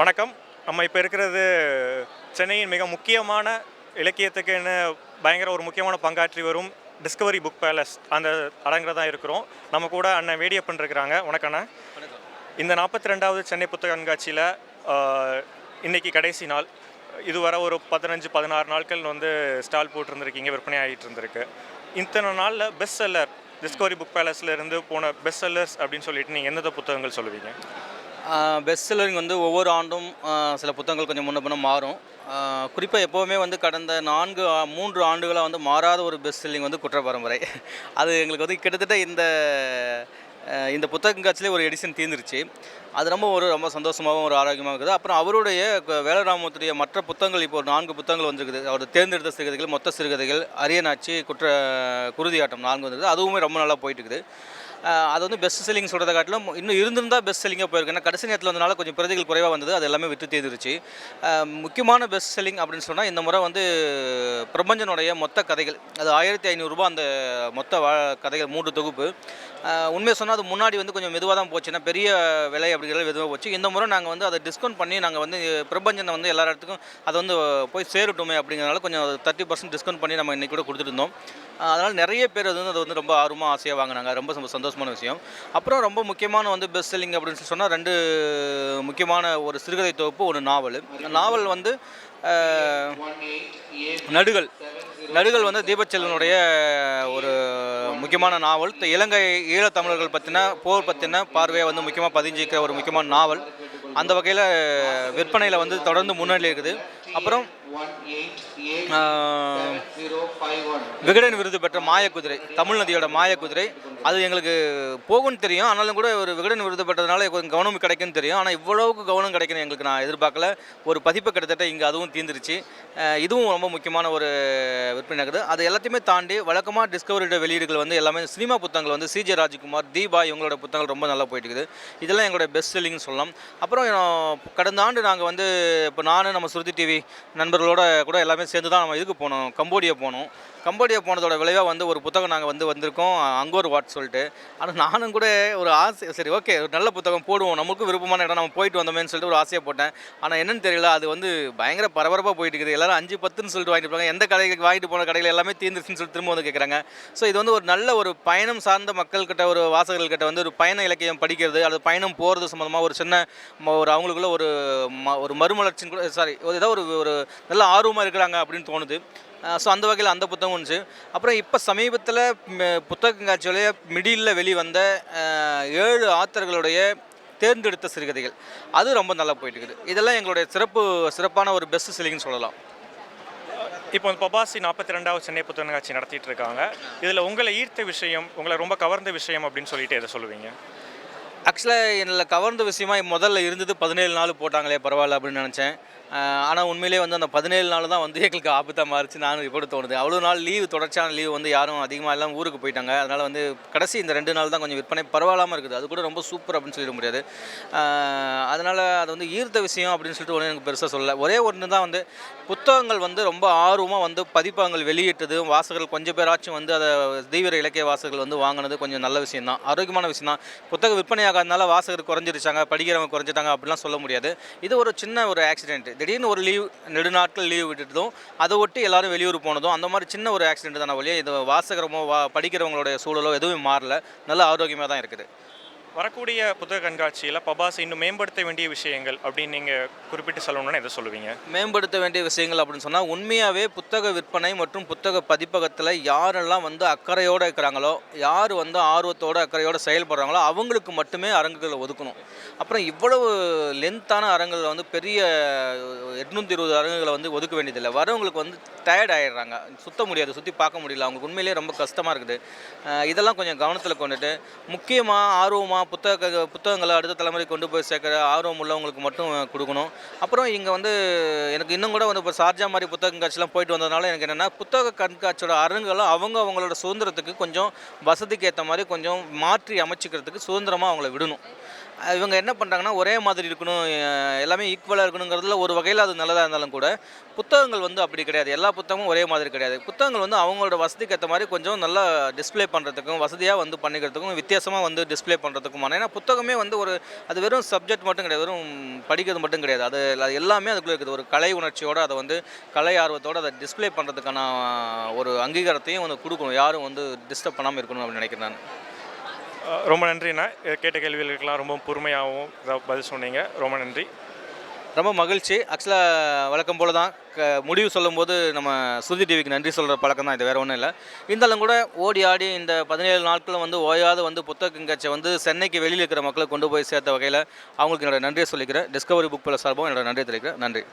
வணக்கம். நம்ம இப்போ இருக்கிறது சென்னையின் மிக முக்கியமான இலக்கியத்துக்குன்னு பயங்கர ஒரு முக்கியமான பங்காற்றி வரும் டிஸ்கவரி புக் பேலஸ் அந்த அரங்கில் தான் இருக்கிறோம். நம்ம கூட அண்ணன் வேடியப்பன் இருக்கிறாங்க. வணக்கண்ணா இந்த நாற்பத்தி ரெண்டாவது சென்னை புத்தக கண்காட்சியில் இன்றைக்கி கடைசி நாள். இதுவரை ஒரு பதினஞ்சு பதினாறு நாட்கள் வந்து ஸ்டால் போட்டிருந்துருக்கீங்க. விற்பனை ஆகிட்டு இருந்திருக்கு. இத்தனை நாளில் பெஸ்ட் செல்லர் டிஸ்கவரி புக் பேலஸில் இருந்து போன பெஸ்ட் செல்லர்ஸ் அப்படின்னு சொல்லிட்டு நீங்கள் எந்தெந்த புத்தகங்கள் சொல்லுவீங்க? பெஸ்ட் செல்லரிங் வந்து ஒவ்வொரு ஆண்டும் சில புத்தகங்கள் கொஞ்சம் முன்ன பின்ன மாறும். குறிப்பாக எப்போவுமே வந்து கடந்த நான்கு மூன்று ஆண்டுகளாக வந்து மாறாத ஒரு பெஸ்ட் செல்லிங் வந்து குற்ற பரம்பரை அது எங்களுக்கு வந்து கிட்டத்தட்ட இந்த இந்த புத்தக கண்காட்சியிலே ஒரு எடிஷன் தீர்ந்துருச்சு. அது ரொம்ப ஒரு ரொம்ப சந்தோஷமாகவும் ஒரு ஆரோக்கியமாக இருக்குது. அப்புறம் அவருடைய வேலராமத்துடைய மற்ற புத்தகங்கள் இப்போ ஒரு நான்கு புத்தகங்கள் வந்திருக்குது. அவர் தேர்ந்தெடுத்த சிறுகதைகள் மொத்த சிறுகதைகள் அரியநாச்சி குற்ற குருதியாட்டம் நான்கு வந்திருக்குது. அதுவுமே ரொம்ப நல்லா போயிட்டு இருக்குது அது வந்து பெஸ்ட் செல்லிங் சொல்கிறத காட்டிலும் இன்னும் இருந்திருந்தால் பெஸ்ட் செல்லிங்காக போயிருக்கு. ஏன்னா கடைசி நேரத்தில் வந்தனால கொஞ்சம் பிரதிகள் குறைவாக வந்தது. அது எல்லாமே விட்டு தேர்ந்துருச்சு. முக்கியமான பெஸ்ட் செல்லிங் அப்படின்னு சொன்னால் இந்த முறை வந்து பிரபஞ்சனுடைய மொத்த கதைகள். அது ஆயிரத்தி ஐநூறுரூபா அந்த மொத்த வா கதைகள் மூன்று தொகுப்பு. உண்மையை சொன்னால் அது முன்னாடி வந்து கொஞ்சம் மெதுவாக தான் போச்சு. ஏன்னா பெரிய விலை அப்படிங்கிறது மெதுவாக போச்சு. இந்த முறை நாங்கள் வந்து அதை டிஸ்கவுண்ட் பண்ணி நாங்கள் வந்து பிரபஞ்சனை வந்து எல்லா இடத்துக்கும் அதை வந்து போய் சேரட்டுமே அப்படிங்கிறனால கொஞ்சம் தேர்ட்டி பர்சன்ட் டிஸ்கவுண்ட் பண்ணி நம்ம இன்றைக்கி கூட கொடுத்துருந்தோம் அதனால் நிறைய பேர் அது வந்து அதை வந்து ரொம்ப ஆர்வமாக ஆசையாக வாங்கினாங்க. ரொம்ப சந்தோஷம் சந்தோஷமான விஷயம். அப்புறம் ரொம்ப முக்கியமான வந்து பெஸ்ட் செல்லிங் அப்படின்னு சொல்லி சொன்னால் ரெண்டு முக்கியமான ஒரு சிறுகதை தொகுப்பு ஒரு நாவல். நாவல் வந்து நடுகள். நடுகள் வந்து தீபச்செல்வனுடைய ஒரு முக்கியமான நாவல். இலங்கை இலங்கை ஈழத்தமிழர்கள் பற்றின போர் பற்றின பார்வையை வந்து முக்கியமாக பதிஞ்சிக்கிற ஒரு முக்கியமான நாவல். அந்த வகையில் விற்பனையில் வந்து தொடர்ந்து முன்னணி இருக்குது. அப்புறம் விகடன் விருது பெற்ற மாயக்குதிரை தமிழ் நதியோட மாயக்குதிரை அது எங்களுக்கு போகும்னு தெரியும். ஆனாலும் கூட ஒரு விகடன் விருது பெற்றதுனால கொஞ்சம் கவனம் கிடைக்கும்னு தெரியும். ஆனால் இவ்வளவுக்கு கவனம் கிடைக்கணும் எங்களுக்கு நான் எதிர்பார்க்கல. ஒரு பதிப்பு கிட்டத்தட்ட இங்கே அதுவும் தீர்ந்துருச்சு. இதுவும் ரொம்ப முக்கியமான ஒரு விற்பனை இருக்குது. அது எல்லாத்தையுமே தாண்டி வழக்கமாக டிஸ்கவரியோட வெளியீடுகள் வந்து எல்லாமே சினிமா புத்தகங்கள் வந்து சிஜே ராஜ்குமார் தீபா இவங்களோட புத்தகங்கள் ரொம்ப நல்லா போயிட்டு இருக்குது. இதெல்லாம் எங்களோட பெஸ்ட் செல்லிங்னு சொல்லலாம். அப்புறம் கடந்த ஆண்டு நாங்கள் வந்து இப்போ நான் நம்ம சுருதி டிவி நண்பர்களோட கூட எல்லாமே சேர்ந்து தான் நம்ம இதுக்கு போனோம் கம்போடியா போனோம். கம்போடியா போனதோட விளைவாக வந்து ஒரு புத்தகம் நாங்கள் வந்து வந்திருக்கோம். அங்கோர் வாட் சொல்லிட்டு. ஆனால் நானும் கூட ஒரு ஆசை சரி ஓகே ஒரு நல்ல புத்தகம் போடுவோம். நமக்கும் விருப்பமான இடம் நம்ம போயிட்டு வந்தோமேன்னு சொல்லிட்டு ஒரு ஆசையை போட்டேன். ஆனால் என்னன்னு தெரியல அது வந்து பயங்கர பரபரப்பாக போயிட்டு இருக்குது. எல்லாரும் அஞ்சு பத்துன்னு சொல்லிட்டு வாங்கிட்டு போகிறாங்க எந்த கடைக்கு வாங்கிட்டு போன கடையில் எல்லாமே தீர்ந்துருச்சுன்னு சொல்லிட்டு திரும்ப வந்து கேட்குறாங்க ஸோ இது வந்து ஒரு நல்ல ஒரு பயணம் சார்ந்த மக்கள்கிட்ட ஒரு வாசகர்கள்கிட்ட வந்து ஒரு பயண இலக்கியம் படிக்கிறது அது பயணம் போகிறது சம்மந்தமாக ஒரு சின்ன ஒரு அவங்களுக்குள்ள ஒரு ம- ஒரு மறுமலர்ச்சின்னு கூட சாரி ஏதோ ஒரு ஒரு நல்ல ஆர்வமாக இருக்கிறாங்க அப்படின்னு தோணுது. ஸோ அந்த வகையில் அந்த புத்தகம் வந்துச்சு அப்புறம் இப்போ சமீபத்தில் புத்தக கண்காட்சியோடைய மிடில் வெளிவந்த ஏழு ஆத்தர்களுடைய தேர்ந்தெடுத்த சிறுகதைகள். அது ரொம்ப நல்லா போயிட்டு இருக்குது இதெல்லாம் எங்களுடைய சிறப்பு சிறப்பான ஒரு பெஸ்ட் செல்லிங்னு சொல்லலாம். இப்போ பபாசி நாற்பத்தி ரெண்டாவது சென்னை புத்தகங்காட்சி நடத்திட்டு இருக்காங்க. இதில் உங்களை ஈர்த்த விஷயம் உங்களை ரொம்ப கவர்ந்த விஷயம் அப்படின்னு சொல்லிட்டு எதை சொல்லுவீங்க? ஆக்சுவலாக என்னில் கவர்ந்த விஷயமா முதல்ல இருந்தது பதினேழு நாள் போட்டாங்களே பரவாயில்ல அப்படின்னு நினச்சேன். ஆனால் உண்மையிலேயே வந்து அந்த பதினேழு நாள் தான் வந்து எங்களுக்கு ஆபத்தாக மாறிச்சு நான் இப்போ தோணுது. அவ்வளோ நாள் லீவு தொடர்ச்சியான லீவு வந்து யாரும் அதிகமாக எல்லாம் ஊருக்கு போயிட்டாங்க. அதனால் வந்து கடைசி இந்த ரெண்டு நாள் தான் கொஞ்சம் விற்பனை பரவாயில்லாமல் இருக்குது. அது கூட ரொம்ப சூப்பர் அப்படின்னு சொல்லிட முடியாது. அதனால் அது வந்து ஈர்த்த விஷயம் அப்படின்னு சொல்லிட்டு ஒன்றும் எனக்கு பெருசாக சொல்லல. ஒரே ஒன்று தான் வந்து புத்தகங்கள் வந்து ரொம்ப ஆர்வமாக வந்து பதிப்பகங்கள் வெளியிட்டது. வாசகர்கள் கொஞ்சம் பேராச்சும் வந்து அதை தீவிர இலக்கிய வாசகர்கள் வந்து வாங்கினது கொஞ்சம் நல்ல விஷயம் தான் ஆரோக்கியமான விஷயம் தான் புத்தக ஆகாதனால வாசகர் குறைஞ்சிருச்சாங்க படிக்கிறவங்க குறைஞ்சிட்டாங்க அப்படிலாம் சொல்ல முடியாது. இது ஒரு சின்ன ஒரு ஆக்சிடென்ட் திடீர்னு ஒரு லீவ் நெடுநாட்கள் லீவ் விட்டுட்டதும் அதை ஒட்டி எல்லாரும் வெளியூர் போனதும் அந்த மாதிரி சின்ன ஒரு ஆக்சிடென்ட் தானே வழியே இது வாசகரமோ வா படிக்கிறவங்களுடைய சூழலோ எதுவும் மாறல. நல்ல ஆரோக்கியமாக தான் இருக்குது. வரக்கூடிய புத்தக கண்காட்சியில் பபாஸ் இன்னும் மேம்படுத்த வேண்டிய விஷயங்கள் அப்படின்னு நீங்கள் குறிப்பிட்டு சொல்லணும்னா எதை சொல்லுவீங்க? மேம்படுத்த வேண்டிய விஷயங்கள் அப்படின்னு சொன்னால் உண்மையாகவே புத்தக விற்பனை மற்றும் புத்தக பதிப்பகத்தில் யாரெல்லாம் வந்து அக்கறையோடு இருக்கிறாங்களோ யார் வந்து ஆர்வத்தோட அக்கறையோடு செயல்படுறாங்களோ அவங்களுக்கு மட்டுமே அரங்குகளை ஒதுக்கணும். அப்புறம் இவ்வளவு லென்த்தான அரங்குகளை வந்து பெரிய எட்நூற்றி இருபது அரங்குகளை வந்து ஒதுக்க வேண்டியதில்லை. வரவங்களுக்கு வந்து டயர்ட் ஆகிடுறாங்க சுத்த முடியாது சுற்றி பார்க்க முடியல. அவங்களுக்கு உண்மையிலேயே ரொம்ப கஷ்டமாக இருக்குது. இதெல்லாம் கொஞ்சம் கவனத்தில் கொண்டுட்டு முக்கியமாக ஆர்வமாக புத்தக புத்தகங்களை அடுத்த தலைமுறை கொண்டு போய் சேர்க்குற ஆர்வம் உள்ளவங்களுக்கு மட்டும் கொடுக்கணும். அப்புறம் இங்கே வந்து எனக்கு இன்னும் கூட வந்து இப்போ சார்ஜா மாதிரி புத்தக கண்காட்சிலாம் போயிட்டு வந்ததுனால எனக்கு என்னென்னா புத்தக கண்காட்சியோட அரங்குகளை அவங்க அவங்களோட சுதந்திரத்துக்கு கொஞ்சம் வசதிக்கு ஏற்ற மாதிரி கொஞ்சம் மாற்றி அமைச்சிக்கிறதுக்கு சுதந்திரமாக அவங்கள விடணும். இவங்க என்ன பண்ணுறாங்கன்னா ஒரே மாதிரி இருக்கணும் எல்லாமே ஈக்குவலாக இருக்கணுங்கிறதுல ஒரு வகையில் அது நல்லதாக இருந்தாலும் கூட புத்தகங்கள் வந்து அப்படி கிடையாது. எல்லா புத்தகமும் ஒரே மாதிரி கிடையாது. புத்தகங்கள் வந்து அவங்களோட வசதிக்கு ஏற்ற மாதிரி கொஞ்சம் நல்லா டிஸ்ப்ளே பண்ணுறதுக்கும் வசதியாக வந்து பண்ணிக்கிறதுக்கும் வித்தியாசமாக வந்து டிஸ்ப்ளே பண்ணுறதுக்குமான ஏன்னா புத்தகமே வந்து ஒரு அது வெறும் சப்ஜெக்ட் மட்டும் கிடையாது வெறும் படிக்கிறது மட்டும் கிடையாது. அது அது எல்லாமே அதுக்குள்ளே இருக்குது. ஒரு கலை உணர்ச்சியோடு அதை வந்து கலை ஆர்வத்தோடு அதை டிஸ்ப்ளே பண்ணுறதுக்கான ஒரு அங்கீகாரத்தையும் வந்து கொடுக்கணும். யாரும் வந்து டிஸ்டர்ப் பண்ணாமல் இருக்கணும் அப்படின்னு நினைக்கிறேன் நான். ரொம்ப நன்றிண்ணா. கேட்ட கேள்விகளுக்கெல்லாம் ரொம்ப பொறுமையாகவும் பதில் சொன்னீங்க. ரொம்ப நன்றி. ரொம்ப மகிழ்ச்சி. ஆக்சுவலாக வழக்கம் போல தான் க முடிவு சொல்லும்போது நம்ம சுருதி டிவிக்கு நன்றி சொல்கிற பழக்கம் தான். இது வேறு ஒன்றும் இல்லை. இருந்தாலும் கூட ஓடி ஆடி இந்த பதினேழு நாட்களும் வந்து ஓயாத வந்து புத்தக கண்காட்சியை வந்து சென்னைக்கு வெளியில் இருக்கிற மக்களை கொண்டு போய் சேர்த்த வகையில் அவங்களுக்கு என்னோட நன்றியை சொல்லிக்கிறேன். டிஸ்கவரி புக் பல சார்பாகவும் என்னோட நன்றியை தெரிவிக்கிறேன். நன்றி.